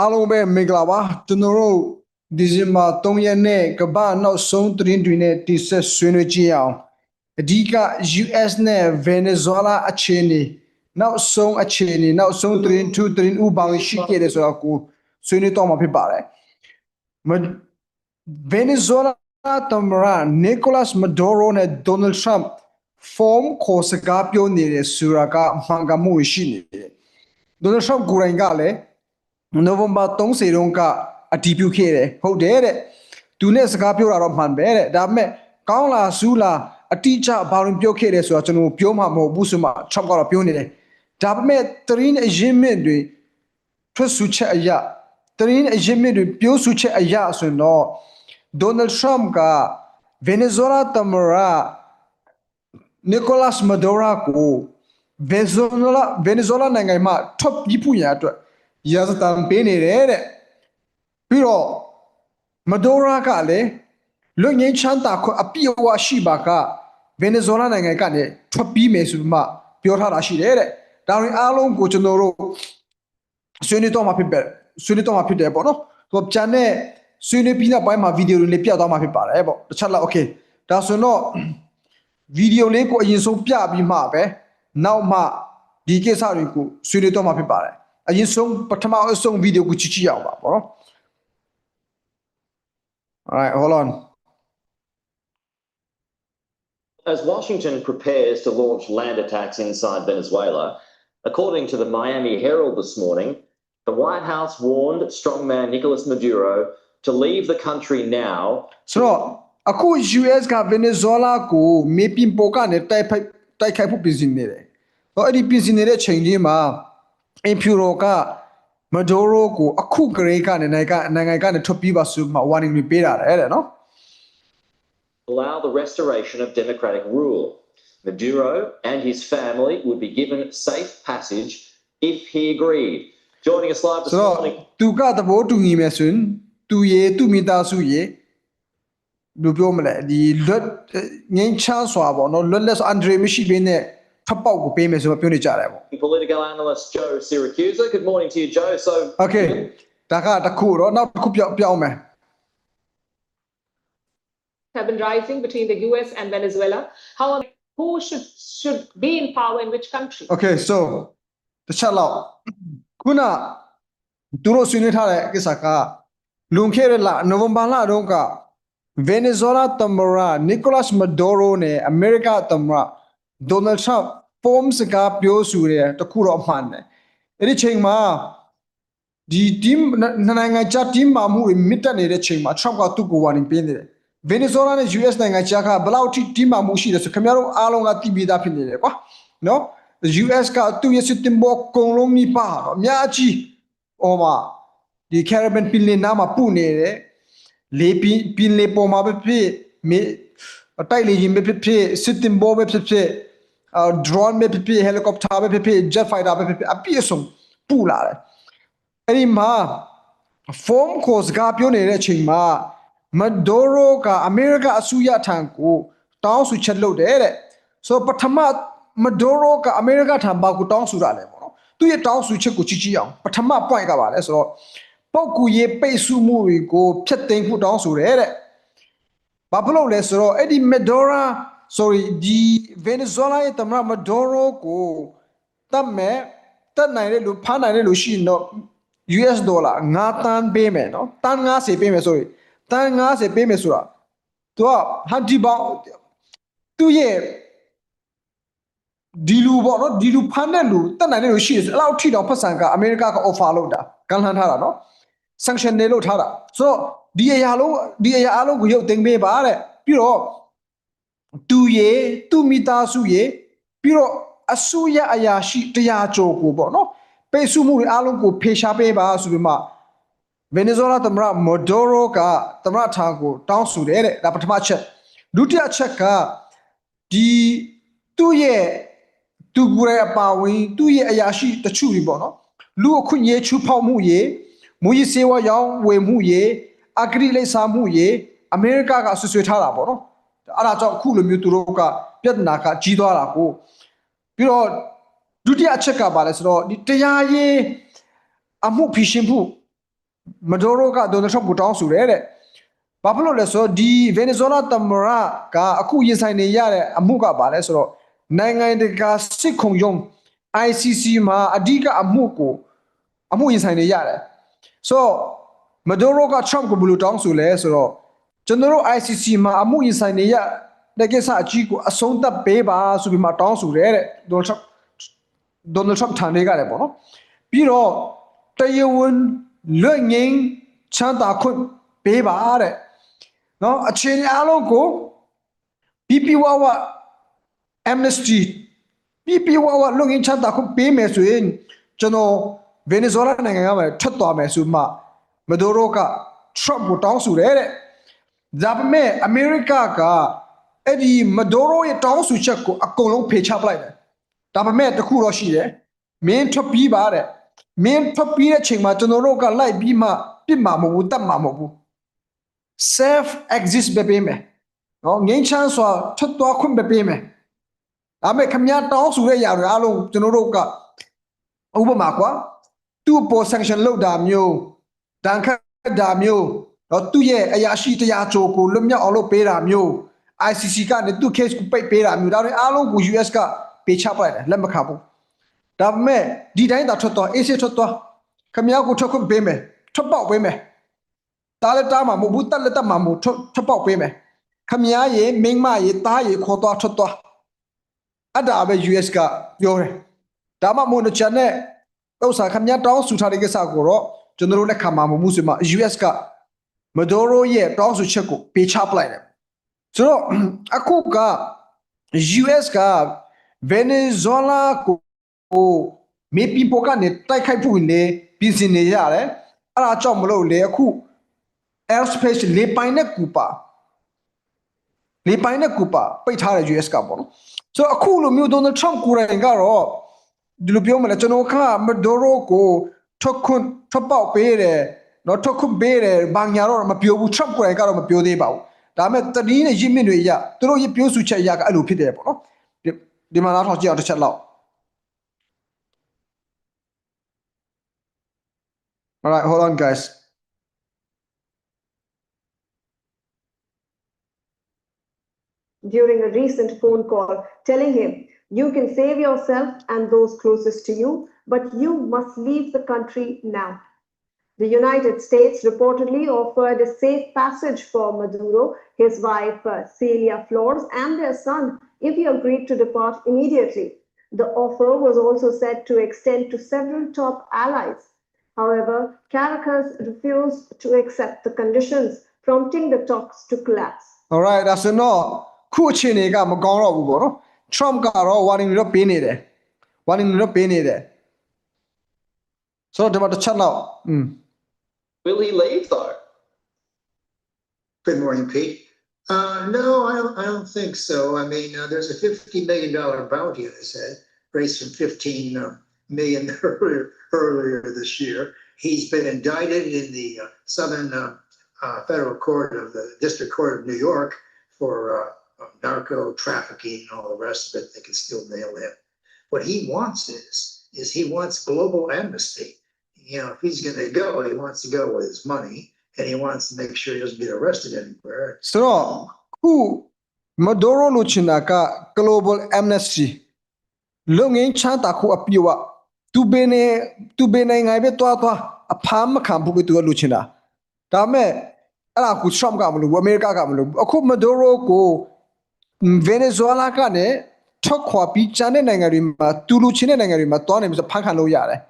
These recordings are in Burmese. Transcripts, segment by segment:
အားလုံးပဲမင်္ဂလာပါကျွန်တော်တို့ဒီဇင်ဘာ3ရက်နေ့ကမ္ဘာနောက်ဆုံးသတင်းတွေနဲ့တိဆက်ဆွေးနွေးကြည့်အောင်အဓိက US နဲ့ Venezuela အခြေအနေနောက်ဆုံးအခြေအနေနောက်ဆုံးသတင်းထူးသတင်းဥပဒေရှိခဲ့တယ်ဆိုတော့ကိုဆွေးနွေးတော့မှာဖြစ်ပါတယ်မ Venezuela သမ္မတ Nicolas Maduro နဲ့ Donald Trump form ကိုစကားပြောနေတဲ့ဆိုတာကမှန်ကန်မှုရှိနေတယ် Donald Trump ကိုယ်တိုင်ကလည်း နိုဝင်ဘာ30တုန်းကအတည်ပြုခဲ့တယ်ဟုတ်တယ်တဲ့သူနဲ့စကားပြောတာတော့မှန်ပဲတဲ့ဒါပေမဲ့ကောင်းလားစူးလားအတိအကျဘာလို့ပြောခဲ့တယ်ဆိုတော့ကျွန်တော်ပြောမှာမဟုတ်ဘူးဆိုမှ Trump ကတော့ပြောနေတယ်ဒါပေမဲ့တရင်းအရင်မြင့်တွေထွက်ဆူချက်အရာတရင်းအရင်မြင့်တွေပြောဆူချက်အရာဆိုရင်တော့ Donald Trump က Venezuela သမ္မတ Nicolas Maduro ကို Venezuela Venezuela နိုင်ငံမှာ top ပြီးပူရအတွက် ရာဇသံပေးနေတယ်တဲ့ပြီးတော့မဒိုရာကလည်းလွတ်ငင်းချမ်းသာခွင့်အပြည့်အဝရှိပါက Venezuela နိုင်ငံကနေထွက်ပြီးမယ်ဆိုပြီးမှပြောထားတာရှိတယ်တဲ့ဒါရင်အားလုံးကိုကျွန်တော်တို့ဆွေးနွေးတော့မှာဖြစ်ပဲဆွေးနွေးတော့မှာဖြစ်တယ်ပေါ့နော်သူကပြန်တဲ့ဆွေးနွေးပြီးနောက်ပိုင်းမှာဗီဒီယိုတွေလေးပြတော့မှာဖြစ်ပါတယ်ပေါ့တစ်ချက်လောက် okay ဒါဆိုတော့ဗီဒီယိုလေးကိုအရင်ဆုံးပြပြီးမှပဲနောက်မှဒီကိစ္စတွေကိုဆွေးနွေးတော့မှာဖြစ်ပါတယ် အရင်ဆုံးပထမအဆုံးဗီဒီယိုကိုကြည့်ကြည့်အောင်ပါပေါ့နော် Alright hold on As Washington prepares to launch land attacks inside Venezuela, according to the Miami Herald this morning, the White House warned strongman Nicolas Maduro to leave the country now ဆိုတော့အခု US က Venezuela ကိုမေပင်ပေါ်ကနေတိုက်ဖိုက်တိုက်ခိုက်ဖို့ပြင်ဆင်နေတယ်။ဟောအဲ့ဒီပြင်ဆင်နေတဲ့ချိန်ကြီးမှာ အင်ဖြူရိုကမဒိုရိုကိုအခုကလေးကနေနိုင်ငံနိုင်ငံကနေထွက်ပြေးပါဆိုမှ warning တွေပေးတာတဲ့နော် allow the restoration of democratic rule. Maduro and his family would be given safe passage if he agreed. Joining us live this ဆိုတော့ morning, သူကသဘောတူညီမယ်ဆိုရင်သူရေသူမိသားစုရေဘယ်လိုပြောမလဲဒီလွတ်ငင်းချမ်းစွာပေါ့နော်လွတ်လပ်စွာအန်ဒရီမရှိဘဲနဲ့ ထပ်ပေါက်ကိုပေးမယ်ဆိုတော့ပြောနေကြတယ်ပေါ့ political analyst Joe Syracuse. Good morning to you, Joe. So, Okay ဒါကတစ်ခုတော့နောက်တစ်ခုပြောင်းပြောင်းမယ် have been rising between the US and Venezuela. How who should should be in power in which country? Okay so တစ်ချက်လောက်ခုနသူတို့ဆွေးနွေးထားတဲ့ကိစ္စကလွန်ခဲ့တဲ့လနိုဝင်ဘာလတုန်းက Venezuela သမ္မတ Nicolas Maduro နဲ့အမေရိက သမ္မတ Donald Trump ပုံစကားပြောဆိုတဲ့တခုတော့အမှန်တယ်အဲ့ဒီချိန်မှာဒီ team နှစ်နိုင်ငံကြား team မှာမှုတွေမြင့်တက်နေတဲ့ချိန်မှာ Trump ကသူ့ကို warning ပေးနေတယ် Venezuela နဲ့ US နိုင်ငံကြားကဘယ်လောက်ထိ team မှာမှုရှိတယ်ဆိုခင်ဗျားတို့အားလုံးကသိပြီးသားဖြစ်နေတယ်ကွာနော် US ကသူ့ရဲ့စစ်တင်ဘောကုံလုံးမိပါတော့အများကြီးဟောမှာဒီ Caribbean ပင်လယ်နားမှာပုနေတယ်လေပင်ပင်လေပေါ်မှာပဲဖြစ်မေအ တိုက်လေရင်ပဲဖြစ်ဖြစ်စစ်တင်ဘောပဲဖြစ်ဖြစ်အာ drone ပဲဖြစ်ဖြစ် helicopter ပဲဖြစ်ဖြစ် jet fighter ပဲဖြစ်ဖြစ်အပြည့်အစုံပူလာတယ်အဲ့ဒီမှာ form ကိုစကားပြောနေတဲ့အချိန်မှာမဒိုရိုကအမေရိကအစိုးရထံကိုတောင်းဆိုချက်လုပ်တယ်တဲ့ဆိုပထမမဒိုရိုကအမေရိကထံဘာကိုတောင်းဆိုတာလဲပေါ့နော်သူရဲ့တောင်းဆိုချက်ကိုကြည့်ကြည့်အောင်ပထမ point ကပါလဲဆိုတော့ပောက်ကူရေးပိတ်ဆို့မှုတွေကိုဖျက်သိမ်းဖို့တောင်းဆိုတယ်တဲ့ ဘာဖြစ်လို့လဲဆိုတော့အဲ့ဒီမဒိုရာ sorry ဒီ Venezuela ရဲ့သမ္မတမဒိုရိုကိုတတ်မဲ့တတ်နိုင်တဲ့လူဖမ်းနိုင်တဲ့လူရှိရင်တော့ US ဒေါ်လာ9တန်းပေးမယ်နော်တန်း90ပေးမယ် sorry တန်း90ပေးမယ်ဆိုတာသူကဟန်ဒီဘောင်သူရဲ့ဒီလူပေါ့နော်ဒီလူဖမ်းတဲ့လူတက်နိုင်တဲ့လူရှိတယ်ဆိုအဲ့လောက်ထိတောင်ဖက်ဆန်ကအမေရိကက offer လုပ်တာကန်လှန်ထားတာနော် sanction တွေလုပ်ထားတာဆိုတော့ ဒီအရာလုံးဒီအရာအလုံးကိုရုပ်သိမ်းပေးပါတဲ့ပြီးတော့သူရေသူမိသားစုရေပြီးတော့အစိုးရအရာရှိတရားကျော်ကိုပေါ့နော်ပိတ်ဆို့မှုတွေအလုံးကိုဖေရှားပေးပါဆိုပြီးမှဗင်နီဇွဲလားသမ္မတမိုဒိုရိုကသမ္မတထံကိုတောင်းဆိုတယ်တဲ့ဒါပထမချက်ဒုတိယချက်ကဒီသူ့ရဲ့သူကိုယ်ရဲ့အပါဝင်သူ့ရဲ့အရာရှိတချို့တွေပေါ့နော်လူအခွင့်အရေးချူဖောက်မှုရေမူကြီးစေဝါရောင်းဝယ်မှုရေ အဂရိလိပ်စာမှုရေအမေရိကကဆွဆွေထားတာပေါ့နော်အဲ့ဒါကြောင့်အခုလိုမျိုးသူတို့ကပြဿနာကကြီးသွားတာကိုပြီးတော့ဒုတိယအချက်ကပါလဲဆိုတော့ဒီတရားရေးအမှုဖိရှင်မှုမဒိုရိုကဒေါ်နယ်ထရမ့်ကိုတောင်းဆိုတယ်တဲ့ဘာဖြစ်လို့လဲဆိုတော့ဒီဗင်နီဇွဲလားသမ္မတကအခုရင်ဆိုင်နေရတဲ့အမှုကဘာလဲဆိုတော့နိုင်ငံတကာစစ်ခုံရုံး ICC မှာအဓိကအမှုကိုအမှုရင်ဆိုင်နေရတယ်ဆိုတော့ မဒိုရိုကထရမ့်ကိုဘယ်လိုတောင်းဆိုလဲဆိုတော့ကျွန်တော်တို့ ICC မှာအမှုရင်ဆိုင်နေရတဲ့ကိစ္စအကြီးကိုအဆုံးသတ်ပေးပါဆိုပြီးမှတောင်းဆိုတယ်တဲ့ဒေါ်နယ်ထရမ့်ဒေါ်နယ်ထရမ့်ထံတွေကလည်းပေါ့နော်ပြီးတော့တရားဝင်လွတ်ငင်းချမ်းသာခွင့်ပေးပါတဲ့နော်အခြေအနေအလုံးကို PP ဝဝ amnesty PP ဝဝလွတ်ငင်းချမ်းသာခွင့်ပေးမယ်ဆိုရင်ကျွန်တော်ဗင်နီဇွဲလားနိုင်ငံကမှထွက်သွားမယ်ဆိုမှ မဒိုရိုကထရမ့်ကိုတောင်းဆိုတယ်တဲ့ဒါပေမဲ့အမေရိကကအဲ့ဒီမဒိုရိုရဲ့တောင်းဆိုချက်ကိုအကုန်လုံးဖေချပလိုက်တယ်ဒါပေမဲ့တစ်ခုတော့ရှိတယ်မင်းထွက်ပြီးပါတဲ့မင်းထွက်ပြီးတဲ့ချိန်မှာကျွန်တော်တို့ကလိုက်ပြီးမှပြစ်မှာမဟုတ်ဘူးတတ်မှာမဟုတ်ဘူး self exist ပဲပေးမယ်နော်ငိမ့်ချမ်းစွာထွက်သွားခွင့်ပဲပေးမယ်ဒါပေမဲ့ခမည်းတောင်းဆိုတဲ့ຢာတွေအားလုံးကျွန်တော်တို့ကဥပမာကွာသူ့ပေါ် sanction လုပ်တာမျိုး ဒဏ်ခတ်တာမျိုးတော့သူ့ရဲ့အရာရှိတရားချိုကိုလွတ်မြောက်အောင်လုပ်ပေးတာမျိုး ICC ကနေသူ့ case ကိုပိတ်ပေးတာမျိုးဒါတွေအားလုံးကို US ကပေးချပလိုက်တယ်လက်မခံဘူးဒါပေမဲ့ဒီတိုင်းသာထွက်သွားအေးဆေးထွက်သွားခမည်းကိုထွက်ခွင့်ပေးမယ်ထွက်ပေါက်ပေးမယ်တားလက်တားမှာမဟုတ်ဘူးတက်လက်တက်မှာမဟုတ်ထွက်ထွက်ပေါက်ပေးမယ်ခမည်းရေမိန်းမရေတားရေခေါ်သွားထွက်သွားအဲ့ဒါပဲ US ကပြောတယ်ဒါမှမဟုတ်တော့ချန်တဲ့ဥစ္စာခမည်းတောင်းဆူထားတဲ့ကိစ္စကိုတော့ ကျွန်တော်တို့လက်ခံမှာမဟုတ်ဘူးဆိုမှ US ကမဒိုရိုရဲ့တောင်းဆိုချက်ကိုပေးချပလိုက်တယ်ဆိုတော့အခုက US က Venezuela ကိုကိုမေပီပိုကနေတိုက်ခိုက်ဖို့လေပြင်ဆင်နေရတယ်အဲ့ဒါကြောင့်မလို့လေအခု airspace လေပိုင်နဲ့ကူပါလေပိုင်နဲ့ကူပါပိတ်ထားတဲ့ US ကပေါ့နော်ဆိုတော့အခုလိုမျိုး Donald Trump ကိုယ်တိုင်ကတော့ဒီလိုပြောမလဲကျွန်တော်ကမဒိုရိုကို ထုတ်ခွန်းထုတ်ပေါက်ပေးတယ်နော်ထုတ်ခွန်းပေးတယ်ဘာညာတော့မပြောဘူး Trump ကိုယ်တိုင်ကတော့မပြောသေးပါဘူး ဒါပေမဲ့တတိနဲ့ရစ်မြင့်တွေရသူတို့ရပြောစုချက်ရကအဲ့လိုဖြစ်တယ်ပေါ့နော်ဒီဒီမှာနောက်ထောက်ကြည့်အောင်တစ်ချက်လောက် All right hold on guys during a recent phone call telling him, You can save yourself and those closest to you, but you must leave the country now. The United States reportedly offered a safe passage for Maduro, his wife uh, Celia Flores, and their son if he agreed to depart immediately. The offer was also said to extend to several top allies. However, Caracas refused to accept the conditions, prompting the talks to collapse. all right ဒါဆိုတော့ခုအခြေအနေကမကောင်းတော့ဘူးပေါ့နော် Trump ကတော့ warning တွေတော့ပေးနေတယ် warning တွေတော့ပေးနေတယ် so about the channel. Mm. Will he leave though? Good morning, Pete. Uh, no, I don't, I don't think so. I mean, uh, there's a $50 million bounty, I said, raised from fifteen uh, million earlier, earlier this year. He's been indicted in the uh, Southern uh, uh, Federal Court of the District Court of New York for narco trafficking and all the rest of it. They can still nail him. What he wants is, is he wants global amnesty. You know, if he's going to go, he wants to go with his money and he wants to make sure he doesn't get arrested anywhere. ဆိုတော့ခုမဒိုရိုလိုချင်တာက global amnesty လုံငင်းချမ်းသာခုအပြည့်ဝသူဘယ်နေသူဘယ်နိုင်ငံပဲတွားတွားအဖမ်းမခံဘူးပဲသူကလိုချင်တာဒါပေမဲ့အဲ့ဒါကို Trump ကမလို့ဘူးအမေရိကကမလို့ဘူးအခုမဒိုရိုကိုဗင်နီဇွဲလားကနေထွက်ခွာပြီးကျန်တဲ့နိုင်ငံတွေမှာသူလူချင်းတဲ့နိုင်ငံတွေမှာတွားနေပြီးဆိုဖမ်းခံလို့ရတယ်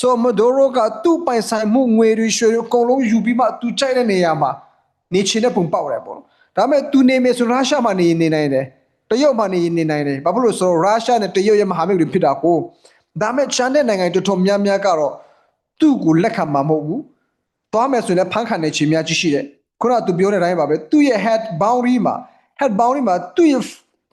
ဆိုမဒိုရိုကသူ့ပိုင်ဆိုင်မှုငွေတွေရွှေတွေအကုန်လုံးယူပြီးမှသူကြိုက်တဲ့နေရာမှာနေချင်တဲ့ပုံပေါက်တယ်ပေါ့နော်ဒါပေမဲ့သူနေမယ်ဆိုရုရှားမှာနေနေနိုင်တယ်တရုတ်မှာနေနေနိုင်တယ်ဘာဖြစ်လို့လဲဆိုတော့ရုရှားနဲ့တရုတ်ရဲ့မဟာမိတ်တွေဖြစ်တာကိုဒါပေမဲ့ချန်တဲ့နိုင်ငံတော်တော်များများကတော့သူ့ကိုလက်ခံမှာမဟုတ်ဘူးသွားမယ်ဆိုရင်လည်းဖန်ခံနေချင်များကြီးရှိတယ်ခုနကသူပြောတဲ့အတိုင်းပါပဲသူ့ရဲ့ head boundary မှာ head boundary မှာသူ့ရဲ့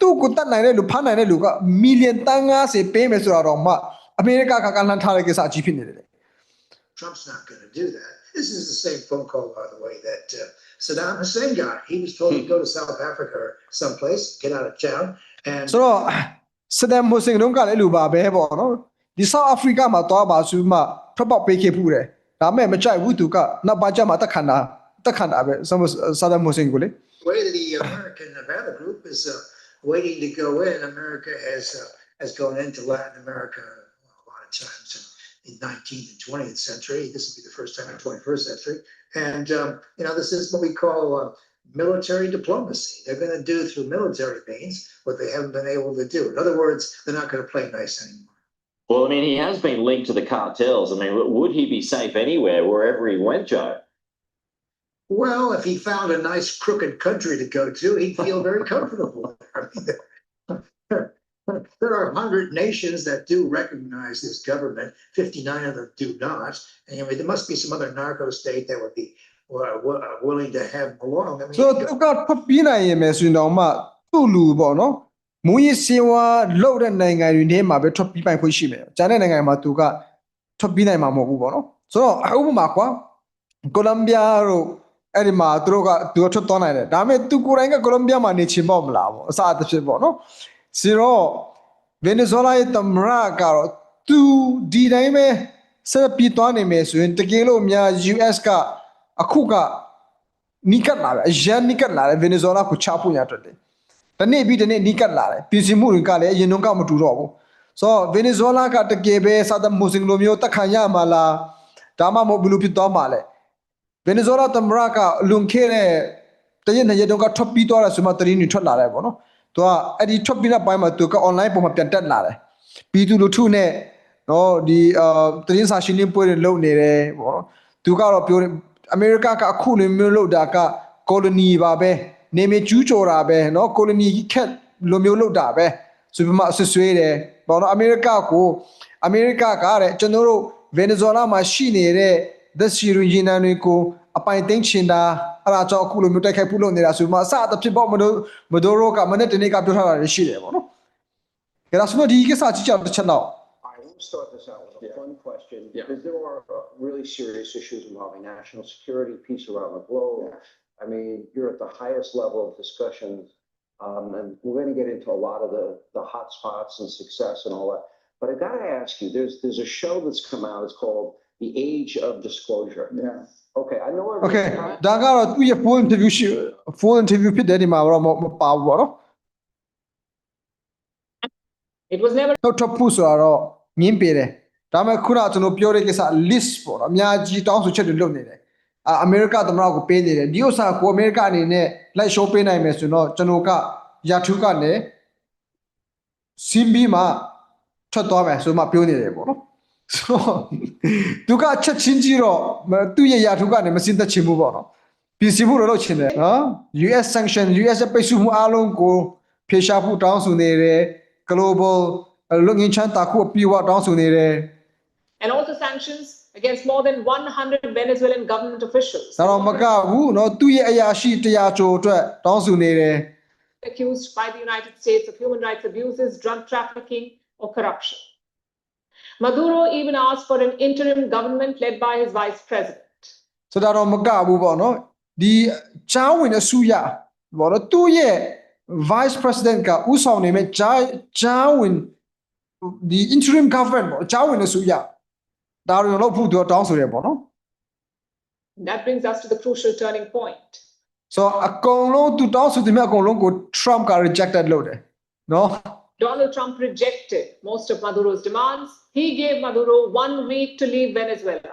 သူ့ကိုတတ်နိုင်တဲ့လူဖမ်းနိုင်တဲ့လူကမီလီယံတန်း90ပေးမယ်ဆိုတာတော့မှ အမေရိကကကလှမ်းထားတဲ့ကိစ္စအကြီးဖြစ်နေတယ် Trump's not going to do that. This is the same phone call, by the way, that uh, Saddam Hussein got. He was told to go to South Africa or someplace, get out of town, and ဆိုတော့စဒမ်ဟိုစင်တုန်းကလည်းလူပါပဲပေါ့နော်ဒီ South Africa မှာသွားပါဆိုမှထွက်ပေါက်ပေးခဲ့ဖူးတယ်ဒါ ဒါမဲ့မကြိုက်ဘူးသူကနောက်ပါကြမှာတက်ခန္ဓာတက်ခန္ဓာပဲဆမ်ဆာဒမ်မိုဆင်ကိုလေ way the American Nevada group is uh, waiting to go in. America has uh, has gone into Latin America a lot of times in, in 19th and 20th century. This will be the first time in 21st century, and um, you know this is what we call uh, military diplomacy. They're going to do through military means what they haven't been able to do. In other words, they're not going to play nice anymore. Well, I mean, he has been linked to the cartels. I mean, would he be safe anywhere, wherever he went, Joe? Well, if he found a nice crooked country to go to, he'd feel very comfortable. I mean, there, there are a hundred nations that do recognize this government. Fifty-nine of them do not. And I mean, there must be some other narco state that would be uh, wi- uh, willing to have him along. I mean, ဆိုတော့သူကထွက်ပြေးနိုင်ရင်ပဲဆိုရင်တော့မှသူ့လူပေါ့နော်မူရင်းစင်ဝါလောက်တဲ့နိုင်ငံတွေထဲမှာပဲထွက်ပြေးပိုင်ခွင့်ရှိမယ်။ကျန်တဲ့နိုင်ငံမှာသူကထွက်ပြေးနိုင်မှာမဟုတ်ဘူးပေါ့နော်။ဆိုတော့ဥပမာကွာကိုလံဘီယာတို့အဲ့ဒီမှာသူတို့ကသူကထွက်သွားနိုင်တယ်။ဒါပေမဲ့သူကိုယ်တိုင်ကကိုလံဘီယာမှာနေချင်ပေါ့မလားပေါ့အစအသဖြင့်ပေါ့နော်။ စီတော့ဗင်နီဇွဲလားရဲ့တမရကတော့သူဒီတိုင်းပဲဆက်ပြီးသွားနေမယ်ဆိုရင်တကယ်လို့များ US ကအခုကနီးကပ်လာတယ်အရန်နီးကပ်လာတယ်ဗင်နီဇွဲလားကိုချဖို့ရအတွက်တယ်။တနေ့ပြီးတနေ့နီးကပ်လာတယ်ပြင်ဆင်မှုတွေကလည်းအရင်တုန်းကမတူတော့ဘူး။ဆိုတော့ဗင်နီဇွဲလားကတကယ်ပဲစာဒမ်မူစင်လိုမျိုးတက်ခံရမှာလားဒါမှမဟုတ်ဘယ်လိုဖြစ်သွားမှာလဲ။ဗင်နီဇွဲလားတမရကလွန်ခဲ့တဲ့တရက်နှစ်ရက်တုန်းကထွက်ပြီးသွားတယ်ဆိုမှတရင်တွေထွက်လာတယ်ပေါ့နော်။ သူကအဲ့ဒီထွက်ပြီးနောက်ပိုင်းမှာသူက online ပုံမှာပြန်တက်လာတယ်ပြီးသူလူထုနဲ့နော်ဒီအာတင်းစာရှင်လင်းပွဲတွေလုပ်နေတယ်ပေါ့နော်သူကတော့ပြောတယ်အမေရိကကအခုလိုမျိုးလုပ်တာက colony ပါပဲနေမကျူးကျော်တာပဲနော် colony ခက်လိုမျိုးလုပ်တာပဲဆိုပြီးမှအဆွဆွေးတယ်ပေါ့နော်အမေရိကကိုအမေရိကကတဲ့ကျွန်တော်တို့ဗင်နီဇွဲလားမှာရှိနေတဲ့သက်စီရင်ဂျီနန်တွေကို အပိုင်သိမ်းချင်တာအဲ့ဒါကြောင့်အခုလိုမျိုးတိုက်ခိုက်ဖို့လုပ်နေတာဆိုပြီးမှအစအသဖြစ်ပေါ့မလို့မဒိုရိုကမနေ့တနေ့ကပြောထားတာလည်းရှိတယ်ပေါ့နော်ကြဒါဆိုတော့ဒီကိစ္စကြည့်ကြတစ်ချက်တော့ I will start this out with a fun question, because there are uh, really serious issues involving national security, peace around the globe. I mean, you're at the highest level of discussions, um, and we're gonna get into a lot of the, the hot spots and success and all that. But I gotta ask you, there's, there's a show that's come out, it's called The Age of Disclosure. Yeah. Okay, I know. Okay every- ဒါကတော့သူ့ရဲ့ full interview ရှိ full interview ဖြစ်တဲ့ဒီမှာတော့မမပါဘူးပေါ့နော် It was never ထုတ်ထုတ်ဖို့ဆိုတော့ငင်းပေတယ်ဒါပေမဲ့ခုနကကျွန်တော်ပြောတဲ့ကိစ္စ list ပေါ့နော်အများကြီးတောင်းဆိုချက်တွေလုပ်နေတယ်အာအမေရိကသမ္မတကိုပေးနေတယ်ဒီဥစ္စာကိုအမေရိကအနေနဲ့လိုက် show ပေးနိုင်မယ်ဆိုတော့ကျွန်တော်ကရာထူးကနေစင်ပြီးမှထွက်သွားမယ်ဆိုမှပြောနေတယ်ပေါ့နော် ဆိုသူကချက်ချင်းကြီးတော့သူ့ရဲ့ယာထုကနေမစင်သက်ချင်ဘူးပေါ့နော်ပြင်ဆင်မှုတော့လုပ်ချင်တယ်နော် US sanction US ပိတ်ဆို့မှုအလုံးကိုဖေရှားဖို့တောင်းဆိုနေတယ် global လွတ်ငင်းချမ်းသာခုအပြည့်အဝတောင်းဆိုနေတယ် and also sanctions against more than 100 Venezuelan government officials ဆရာမကဘူးနော်သူ့ရဲ့အရာရှိတရားကြိုအတွက်တောင်းဆိုနေတယ် accused by the United States of human rights abuses drug trafficking or corruption Maduro even asked for an interim government led by his vice president. ဆိုတော့တော့မကဘူးပေါ့နော်ဒီချားဝင်အစုရပေါ့နော်သူ့ရဲ့ vice president ကဥဆောင်နေမဲ့ချားချားဝင်ဒီ interim government ပေါ့ချားဝင်အစုရဒါတွေတော့ဖို့သူကတောင်းဆိုတယ်ပေါ့နော် That brings us to the crucial turning point. ဆိုတော့အကုန်လုံးသူတောင်းဆိုတဲ့မြတ်အကုန်လုံးကို Trump က rejected လုပ်တယ်နော် Donald Trump rejected most of Maduro's demands. He gave Maduro one week to leave Venezuela.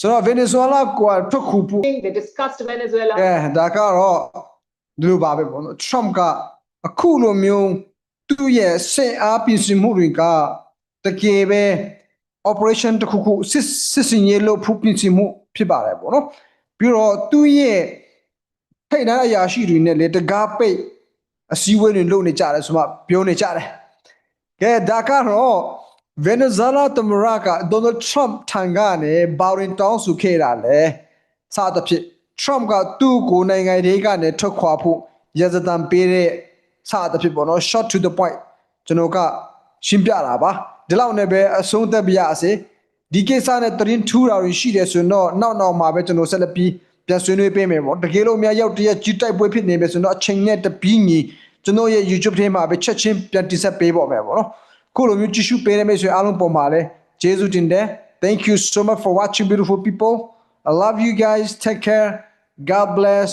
ဆိုတော့ Venezuela ကိုထွက်ခုဖို့ They discussed Venezuela. အဲဒါကတော့ဒီလိုပါပဲပေါ့နော် Trump ကအခုလိုမျိုးသူ့ရဲ့စင်အားပြင်ဆင်မှုတွေကတကယ်ပဲ operation တစ်ခုခုစစ်စစ်စင်ရေးလို့ဖူးပြင်ဆင်မှုဖြစ်ပါတယ်ပေါ့နော်ပြီးတော့သူ့ရဲ့ထိတ်တန်းအရာရှိတွေနဲ့လေတကားပိတ်အစည်းအဝေးတွေလုပ်နေကြတယ်ဆိုမှပြောနေကြတယ်ကဲဒါကတော့ Venezuela သမ္မတက Donald Trump ထံကနေဘာရင်တောင်းဆိုခဲ့တာလဲစသဖြင့် Trump ကသူ့ကိုနိုင်ငံတွေကနေထွက်ခွာဖို့ရဇတံပေးတဲ့စသဖြင့်ပေါ့နော် short to the point ကျွန်တော်ကရှင်းပြတာပါဒီလောက်နဲ့ပဲအဆုံးသက်ပြရစေဒီကိစ္စနဲ့တရင်ထူတာတွေရှိတယ်ဆိုတော့နောက်နောက်မှာပဲကျွန်တော်ဆက်လက်ပြီးပြန်ဆွေးနွေးပေးမယ်ပေါ့တကယ်လို့အများရောက်တရက်ကြီးတိုက်ပွဲဖြစ်နေမယ်ဆိုတော့အချိန်နဲ့တပီးညီကျွန်တော်ရဲ့ YouTube ထဲမှာပဲချက်ချင်းပြန်တင်ဆက်ပေးပေါ့မယ်ပေါ့နော် ခုလိုမျိုးကြည့်ရှုပေးတဲ့မိတ်ဆွေအားလုံးပေါ်မှာလည်းကျေးဇူးတင်တယ် thank you so much for watching beautiful people. I love you guys. Take care. God bless.